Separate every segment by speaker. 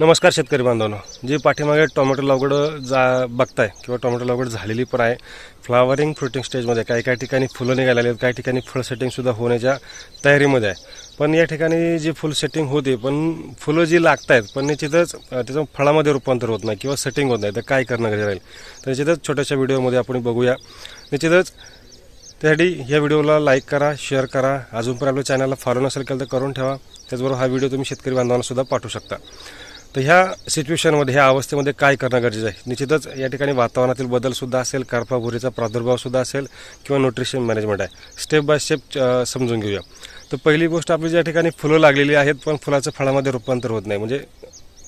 Speaker 1: नमस्कार शेतकरी बांधवांनो. जे पाठीमागे टोमॅटो लागवड जा बघताय किंवा टोमॅटो लागवड झालेली पण आहे फ्लावरिंग फ्रुटिंग स्टेजमध्ये काही काही ठिकाणी फुलं निघालेली आहेत काही ठिकाणी फळ सेटिंगसुद्धा होण्याच्या तयारीमध्ये आहे. पण या ठिकाणी जी फुल सेटिंग होते पण फुलं जी लागत आहेत पण निश्चितच त्याचं फळामध्ये रूपांतर होत नाही किंवा सेटिंग होत नाही तर काय करणं गरजेचं राहील? तर निश्चितच छोट्याशा व्हिडिओमध्ये आपण बघूया. निश्चितच त्यासाठी या व्हिडिओला लाईक करा शेअर करा. अजून पण आपल्या चॅनलला फॉलो नसेल केलं तर करून ठेवा. त्याचबरोबर हा व्हिडिओ तुम्ही शेतकरी बांधवांना सुद्धा पाठवू शकता. तर ह्या सिच्युएशनमध्ये ह्या अवस्थेमध्ये काय करणं गरजेचं आहे? निश्चितच या ठिकाणी वातावरणातील बदलसुद्धा असेल करपाभुरीचा प्रादुर्भावसुद्धा असेल किंवा न्यूट्रिशन मॅनेजमेंट आहे. स्टेप बाय स्टेप समजून घेऊया. तर पहिली गोष्ट आपली ज्या ठिकाणी फुलं लागलेली आहेत पण फुलाचं फळामध्ये रूपांतर होत नाही म्हणजे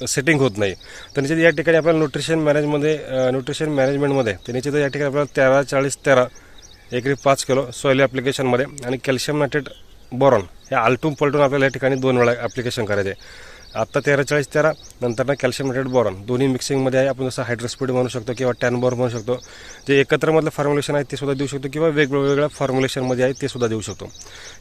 Speaker 1: सेटिंग होत नाही. तर निश्चित या ठिकाणी आपल्याला न्यूट्रिशन मॅनेजमध्ये न्यूट्रिशन मॅनेजमेंटमध्ये तर निश्चित या ठिकाणी आपल्याला तेरा चाळीस तेरा एकरी पाच किलो सॉईल ॲप्लिकेशनमध्ये आणि कॅल्शियम नायट्रेट बोरॉन हे आलटून पलटून आपल्याला या ठिकाणी दोन वेळा ॲप्लिकेशन करायचे आत्ता तेरा चाळीस तेरा नंतर ना कॅल्शियम हायड्रेट बोरॉन दोन्ही मिक्सिंगमध्ये आहे. आपण जसं हायड्रोस्पीड म्हणू शकतो किंवा टॅन बोर म्हणू शकतो. जे एकत्रमधलं फॉर्म्युलेशन आहे ते सुद्धा देऊ शकतो किंवा वेगवेगळ्या फॉर्म्युलेशनमध्ये आहे ते सुद्धा देऊ शकतो.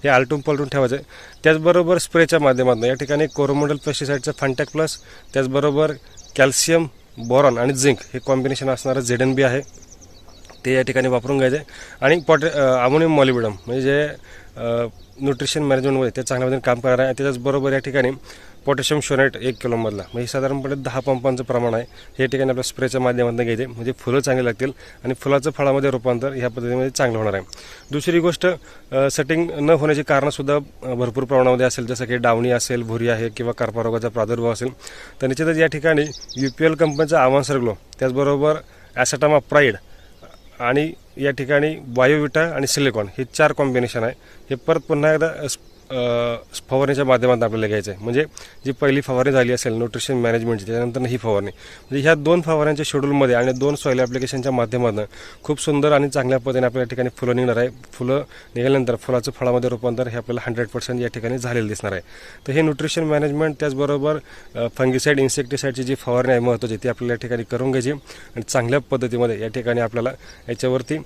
Speaker 1: हे आलटून पलटून ठेवायचं आहे. त्याचबरोबर स्प्रेच्या माध्यमातून या ठिकाणी कोरोमोडल पेस्टिसाईडचं फंटॅक प्लस त्याचबरोबर कॅल्शियम बोरॉन आणि झिंक हे कॉम्बिनेशन असणारं झेड एन बी आहे. ते या ठिकाणी वापरून घ्यायचे. आणि पॉट अमोनियम मॉलिबिडम म्हणजे जे न्यूट्रिशन मॅनेजमेंटमध्ये ते चांगल्या पद्धतीने काम करणार आहे आणि त्याचबरोबर या ठिकाणी पोटॅशियम शोनेट एक किलोमधला. म्हणजे साधारणपणे दहा पंपांचं प्रमाण आहे. हे ठिकाणी आपल्या स्प्रेच्या माध्यमातून घ्यायचे. म्हणजे फुलं चांगली लागतील आणि फुलाचं फळामध्ये रूपांतर ह्या पद्धतीमध्ये चांगलं होणार आहे. दुसरी गोष्ट सेटिंग न होण्याची कारणंसुद्धा भरपूर प्रमाणामध्ये असेल. जसं की डावणी असेल भुरी आहे किंवा कर्पारोगाचा प्रादुर्भाव असेल. तर निश्चितच या ठिकाणी यू पी एल कंपनीचा आव्हान सरगलो त्याचबरोबर ॲसेटामा प्राईड आणि या ठिकाणी बायोविटा आणि सिलिकॉन हे चार कॉम्बिनेशन आहे. हे परत पुन्हा एकदा फवारणीच्या माध्यमातून आपल्याला घ्यायचं आहे म्हणजे जी पहिली फवारणी झाली असेल न्यूट्रिशन मॅनेजमेंटची त्याच्यानंतर ही फवारणी. म्हणजे ह्या दोन फवारण्यांच्या शेड्यूलमध्ये आणि दोन सॉईल ॲप्लिकेशनच्या माध्यमातून खूप सुंदर आणि चांगल्या पद्धतीने आपल्या या ठिकाणी फुलं निघणार आहे. फुलं निघाल्यानंतर फुलाचं फळामध्ये रूपांतर हे आपल्याला हंड्रेड पर्सेंट या ठिकाणी झालेलं दिसणार आहे. तर हे न्यूट्रिशन मॅनेजमेंट त्याचबरोबर फंगिसाईड इन्सेक्टिसाईडची जी फवारणी आहे महत्त्वाची ती आपल्याला या ठिकाणी करून घ्यायची आणि चांगल्या पद्धतीमध्ये या ठिकाणी आपल्याला याच्यावरती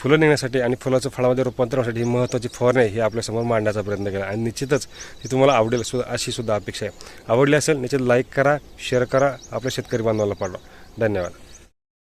Speaker 1: फुलं निघण्यासाठी आणि फुलाचं फळामध्ये रूपांतर होण्यासाठी ही महत्त्वाची फवारणी आहे ही आपल्यासमोर मांडण्याचा प्रयत्न केला. आणि निश्चितच ही तुम्हाला आवडेल सुद्धा अशी सुद्धा अपेक्षा आहे. आवडली असेल निश्चित लाईक करा शेअर करा आपल्या शेतकरी बांधवाला पाठवा. धन्यवाद.